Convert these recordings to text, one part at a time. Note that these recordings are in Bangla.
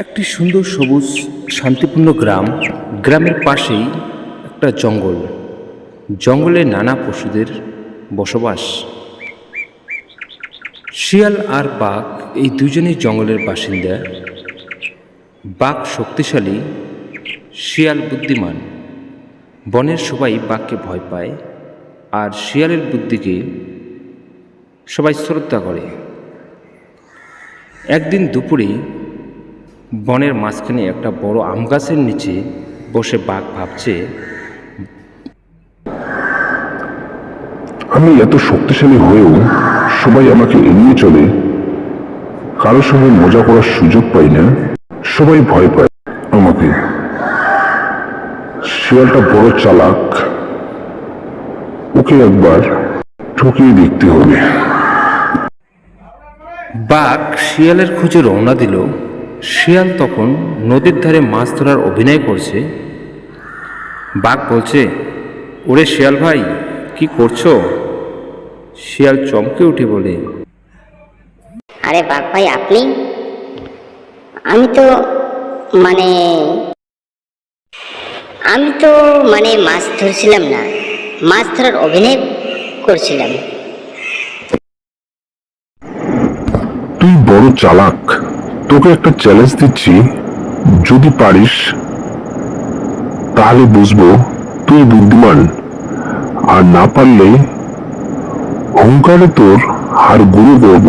একটি সুন্দর সবুজ, শান্তিপূর্ণ গ্রাম। গ্রামের পাশেই একটা জঙ্গল। জঙ্গলে নানা পশুদের বসবাস। শিয়াল আর বাঘ এই দুজনেই জঙ্গলের বাসিন্দা। বাঘ শক্তিশালী, শিয়াল বুদ্ধিমান। বনের সবাই বাঘকে ভয় পায় আর শিয়ালের বুদ্ধিকে সবাই শ্রদ্ধা করে। একদিন দুপুরে বনের মাঝখানে একটা বড় আম গাছের নিচে বসে বাঘ ভাবছে আমি এত শক্তিশালী হয়েও সবাই আমাকে এড়িয়ে চলে। কারোর সঙ্গে মজা করার সুযোগ পাই না। সবাই ভয় পায় আমাকে। শিয়ালটা বড় চালাক। ওকে একবার ঠকিয়ে দেখতে হবে। বাঘ শিয়ালের খুঁজে রওনা দিল। শিয়াল তখন নদীর ধারে মাছ ধরার অভিনয় করছে। বাঘ বলছে ওরে শিয়াল ভাই কি করছ? শিয়াল চমকে উঠে বলে আরে বাঘ ভাই আপনি? আমি তো মানে আমি তো মানে মাছ ধরছিলাম না মাছ ধরার অভিনয় করছিলাম। তুই বড় চালাক। তোকে একটা চ্যালেঞ্জ দিচ্ছি। যদি পারিস তাহলে বুঝব তুই বুদ্ধিমান। আর না পারলে অহংকারে তোর হার গুরু করব।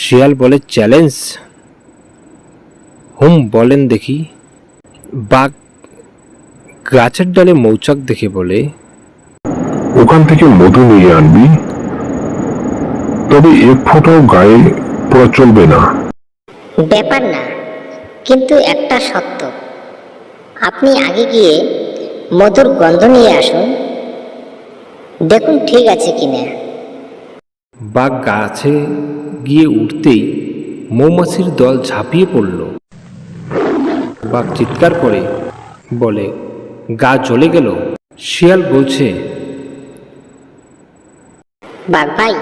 শিয়াল বলে চ্যালেঞ্জ হুম বলেন দেখি। বাঘ গাছের ডালে মৌচাক দেখে বলে ওখান থেকে মধু নিয়ে আনবি। তবে এক ফোঁটাও গায়ে পড়া চলবে না। ব্যাপার না কিন্তু একটা সত্য। আপনি আগে গিয়ে মধুর গন্ধ নিয়ে আসুন। দেখুন ঠিক আছে কিনা। বাঘ গাছে গিয়ে উঠতেই মৌমাছির দল ঝাঁপিয়ে পড়ল। বাঘ চিৎকার করে বলে গা জ্বলে গেল। শিয়াল বলছে বাঘ ভাই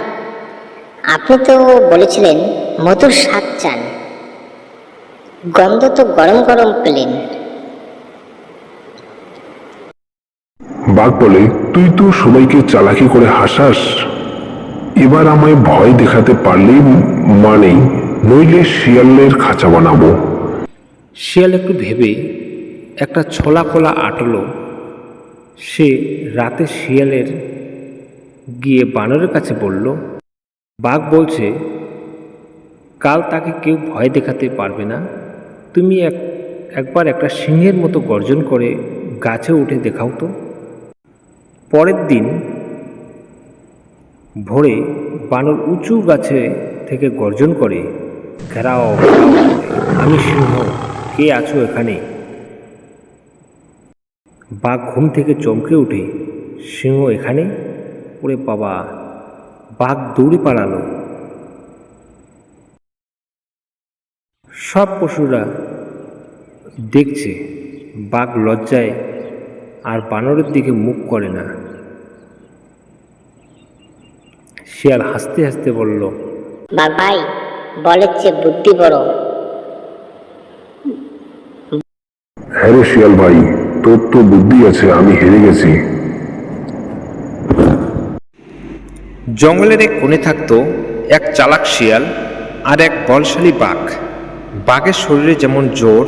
আপনি তো বলেছিলেন মধুর স্বাদ চান। গন্ধ তো গরম গরম পেলেন। বাঘ বলে তুই তো সবাইকে চালাকি করে হাসাস। এবার আমায় ভয় দেখাতে পারলেই মানেই নইলে শিয়ালের খাঁচা বানাবো। শিয়াল একটু ভেবে একটা ছোলা কোলা আটলো। সে রাতে শিয়ালের গিয়ে বানরের কাছে বলল বাঘ বলছে, কাল তাকে কেউ ভয় দেখাতে পারবে না। তুমি এক, একবার একটা সিংহের মতো গর্জন করে গাছে উঠে দেখাও তো। পরের দিন ভোরে বানর উঁচু গাছে থেকে গর্জন করে, ঘেরাও আমি সিংহ, কে আছো এখানে? বাঘ ঘুম থেকে চমকে উঠে, সিংহ এখানে? ওরে বাবা বাঘ দৌড়ে পালালো। সব পশুরা দেখছে বাঘ লজ্জায় আর বানরের দিকে মুখ করে না। শিয়াল হাসতে হাসতে বলল বাঘ ভাই বলের চেয়ে বুদ্ধি বড়। হ্যাঁ শিয়াল ভাই তোর তো বুদ্ধি আছে আমি হেরে গেছি। জঙ্গলের এক কোণে থাকতো এক চালাক শিয়াল আর এক বলশালী বাঘ। বাঘের শরীরে যেমন জোর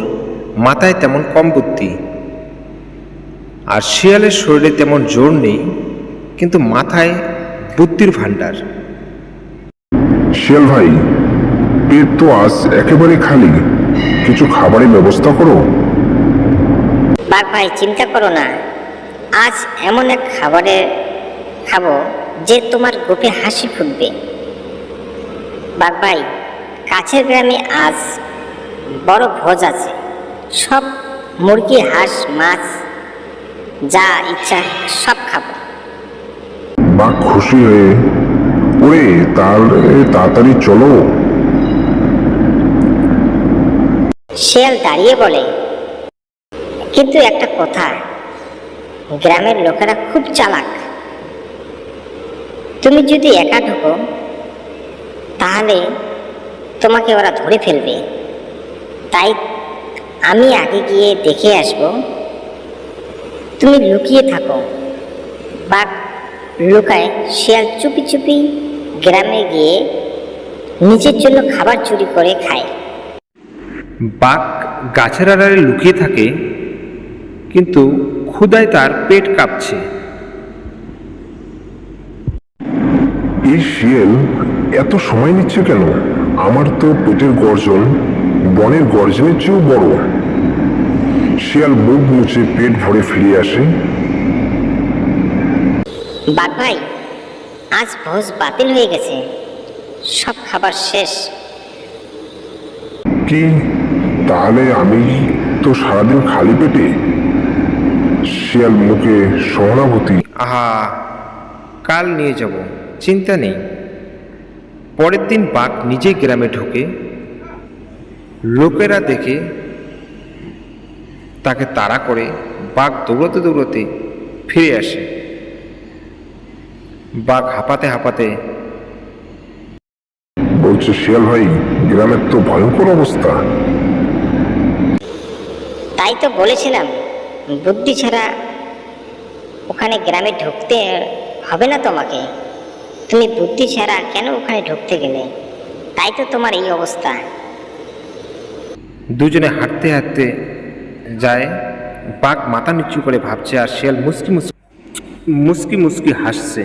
মাথায় তেমন কম বুদ্ধি। আর শিয়ালের শরীরে তেমন জোর নেই কিন্তু মাথায় বুদ্ধির ভাণ্ডার। শিয়াল ভাই পেট তো আজ একেবারে খালি। কিছু খাবারের ব্যবস্থা করো? বাঘ ভাই চিন্তা করো না। আজ এমন এক খাবারে খাব যে তোমার গোপে হাসি ফুটবে। বাঘ ভাই কাছের গ্রামে আজ বড় ভোজ আছে। সব মুরগি হাঁস মাছ যা ইচ্ছা সব খাব। বাঘ খুশি হয়ে ওরে তাহলে তাড়াতাড়ি চলো। শিয়াল দাঁড়িয়ে বলে কিন্তু একটা কথা গ্রামের লোকেরা খুব চালাক। তুমি যদি একা ঢুকো, তাহলে তোমাকে ওরা ধরে ফেলবে। তাই আমি আগে গিয়ে দেখে আসব। তুমি লুকিয়ে থাকো বাঘ লুকায় শিয়াল চুপি চুপি গ্রামে গিয়ে নিজের জন্য খাবার চুরি করে খায়। বাঘ গাছের আড়ালে লুকিয়ে থাকে, কিন্তু ক্ষুদায় তার পেট কাঁপছে। এই শিয়াল এত সময় নিচ্ছে কেন? আমার তো পেটের গর্জন বনের গর্জনের চেয়েও বড়। শিয়াল মুখ মুছে পেট ভরে ফিরে আসে। বাঘ ভাই আজ ভোজ বাতিল হয়ে গেছে। সব খাবার শেষ। কি? তাহলে আমি তো সারাদিন খালি পেটে? শিয়াল মুখে সহানুভূতি। আহা কাল নিয়ে যাব। চিন্তা নেই। পরের দিন বাঘ নিজেই গ্রামে ঢোকে। লোকেরা দেখে তাকে তাড়া করে বাঘ দৌড়াতে দৌড়াতে ফিরে আসে। বাঘ হাঁপাতে হাঁপাতে বলছে শিয়াল ভাই গ্রামের তো ভয়ঙ্কর অবস্থা। তাই তো বলেছিলাম বুদ্ধি ছাড়া ওখানে গ্রামে ঢুকতে হবে না তোমাকে। তুমি বুদ্ধি ছাড়া কেন ওখানে ঢুকতে গেলে? তাই তো তোমার এই অবস্থা। দুজনে হাঁটতে হাঁটতে যায়, বাঘ মাথা নিচু করে ভাবছে আর শিয়াল মুসকি মুসকি মুসকি মুসকি হাসছে।